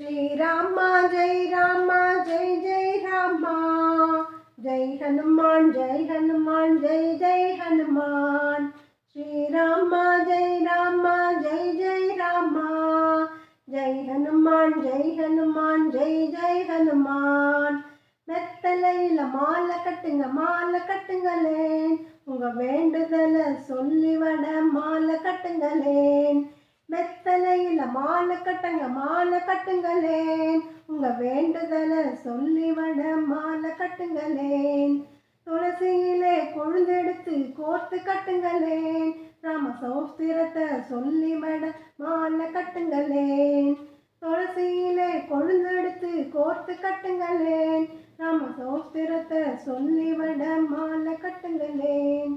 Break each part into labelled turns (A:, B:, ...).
A: ஸ்ரீராமா ஜெய் ராமா ஜெய் ஜெய் ராமா ஜெய் ஹனுமான் ஜெய் ஹனுமான் ஜெய் ஜெய் ஹனுமான். ஸ்ரீராமா ஜெய் ராமா ஜெய் ஜெய் ராமா ஜெய் ஹனுமான் ஜெய் ஹனுமான் ஜெய் ஜெய் ஹனுமான். மெத்தலையில் மாலை கட்டுங்க மாலை கட்டுங்களே உங்க வேண்டுதலை சொல்லி வட மாலை கட்டுங்களே மாலை கட்டுங்க மாலை கட்டுங்களேன் உங்க வேண்டுதலை சொல்லி வட மாலை கட்டுங்களேன் துளசியிலே கொழுந்தெடுத்து கோர்த்து கட்டுங்களேன். ராம சௌஸ்திரத்தை சொல்லி வட மாலை கட்டுங்களேன் துளசியிலே கொழுந்தெடுத்து கோர்த்து கட்டுங்களேன். ராம சௌஸ்திரத்தை சொல்லி வட மாலை கட்டுங்களேன்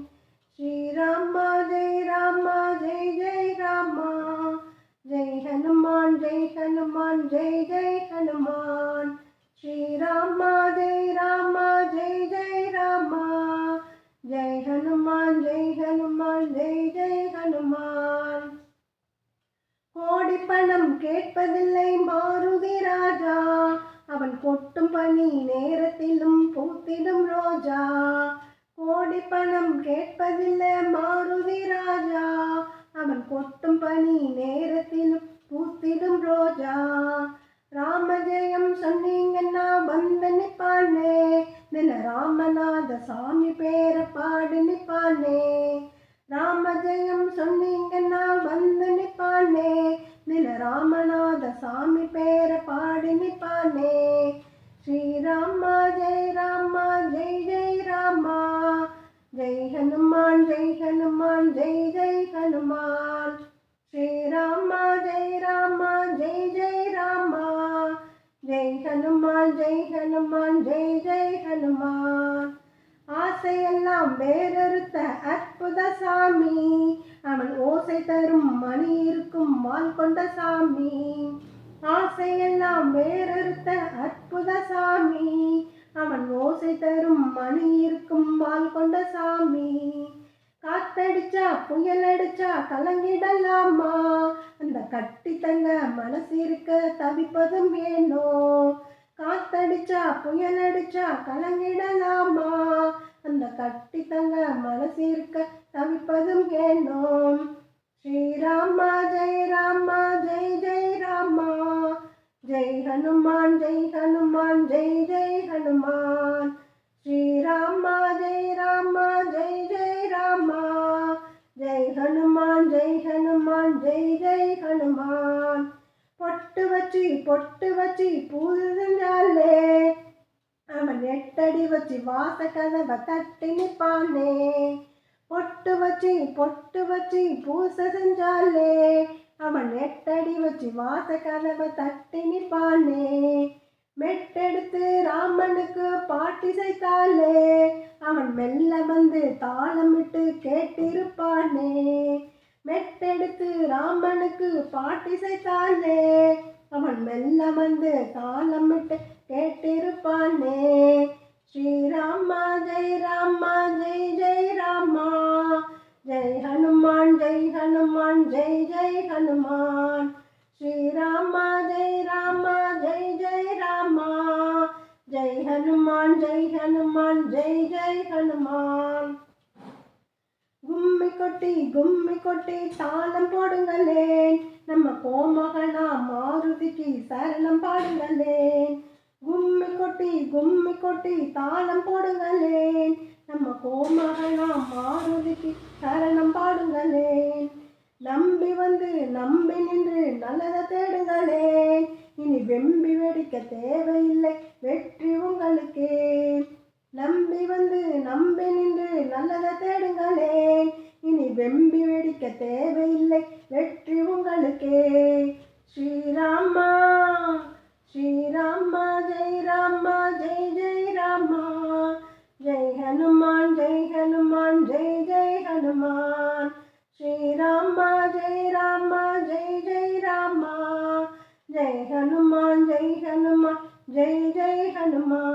A: பணம் கேட்பதில்லை மாருதி ராஜா. அவன் கொட்டும் பணி நேரத்திலும் பூத்திடும் ரோஜா. கோடி பணம் கேட்பதில்லை மாருதி ராஜா. அவன் கொட்டும் பணி நேரத்திலும் பூத்திடும் ரோஜா. ராமஜெயம் சொன்னீங்கன்னா வந்து நிப்பானே. நில ராமநாத சாமி பேர பாடு நிப்பானே. ராம ராமநாத சாமி பேர பாடி நிப்பானே. ஸ்ரீராமா ஜெய் ராமா ஜெய் ஜெய் ராமா. ஜெய் ஹனுமான் ஜெய் ஹனுமான் ஜெய் ஜெய் ஹனுமான். ஸ்ரீராமா ஜெய் ராமா ஜெய் ஜெய் ராமா. ஜெய் ஹனுமான் ஜெய் ஹனுமான் ஜெய் ஜெய் ஹனுமான். ஆசையெல்லாம் வேறறுத்த அற்புத சாமி. அவன் ஓசை தரும் மணி இருக்கும் வால் கொண்ட சாமி. ஆசையெல்லாம் வேறறுத்த அற்புத சாமி. அவன் ஓசை தரும் மணி இருக்கும் வால் கொண்ட சாமி. காத்தடிச்சா புயல் அடிச்சா கலங்கிடலாமா? அந்த கட்டி தங்க மனசு இருக்க தவிப்பதும் ஏனோ? காத்தடிச்சா புயல் அடிச்சா கலங்கிடலாமா? அந்த கட்டி தங்க மனசு இருக்க தவிப்ப ஹனுமான் ஜெய் ஹனுமான் ஜெய் ஜெய் ஹனுமான் ஸ்ரீராமா ஜெய் ராமா ஜெய் ஜெய் ராமா ஜெய் ஹனுமான் ஜெய் ஹனுமான் ஜெய் ஜெய் ஹனுமான் பொட்டு வச்சு பொட்டு வச்சு பூஜை செஞ்சாலே அவன் எட்டடி வச்சு வாச கதவை தட்டி நிப்பானே. பொட்டு வச்சு பொட்டு வச்சு பூசை செஞ்சாலே மெட்டடி வச்சு வாச கதவை தட்டி நிப்பானே. மெட்டெடுத்து ராமனுக்கு பாட்டி செய்தாலே அவன் மெல்ல வந்து தாளமிட்டு கேட்டிருப்பானே. மெட்டெடுத்து ராமனுக்கு பாட்டி செய்தாலே அவன் மெல்ல வந்து தாளமிட்டு கேட்டிருப்பானே. ஸ்ரீராமா ஜெய் ராமா ஜெய் ஜெய் ராமா. ஜெய் ஹனுமான் ஜெய் ஹனுமான் ஜெய் ஜெய் ஹனுமான். ஸ்ரீராமா ஜெய் ராமா ஜெய் ஜெய் ராமா. ஜெய் ஹனுமான் ஜெய் ஹனுமான் ஜெய் ஜெய் ஹனுமான். கும்மி கொட்டி கும்மி கொட்டி தாளம் போடுங்களேன். நம்ம கோமகனா மாருதிக்கு சரணம் பாடுங்களேன். கும்மி கொட்டி கும்மி கொட்டி தாளம் போடுங்களேன். நம்ம கோமகனா மாருதிக்கு சரணம் பாடுங்களேன். நம்பி வந்து நம்பி நின்று நல்லதை தேடுங்களே. இனி வெம்பி வெடிக்க தேவையில்லை வெற்றி உங்களுக்கே. நம்பி வந்து நம்பி நின்று நல்லதை தேடுங்களே. இனி வெம்பி வெடிக்க தேவையில்லை வெற்றி உங்களுக்கே. ஸ்ரீராமா ஸ்ரீராமா ஜெய் ராமா ஜெய் ராமா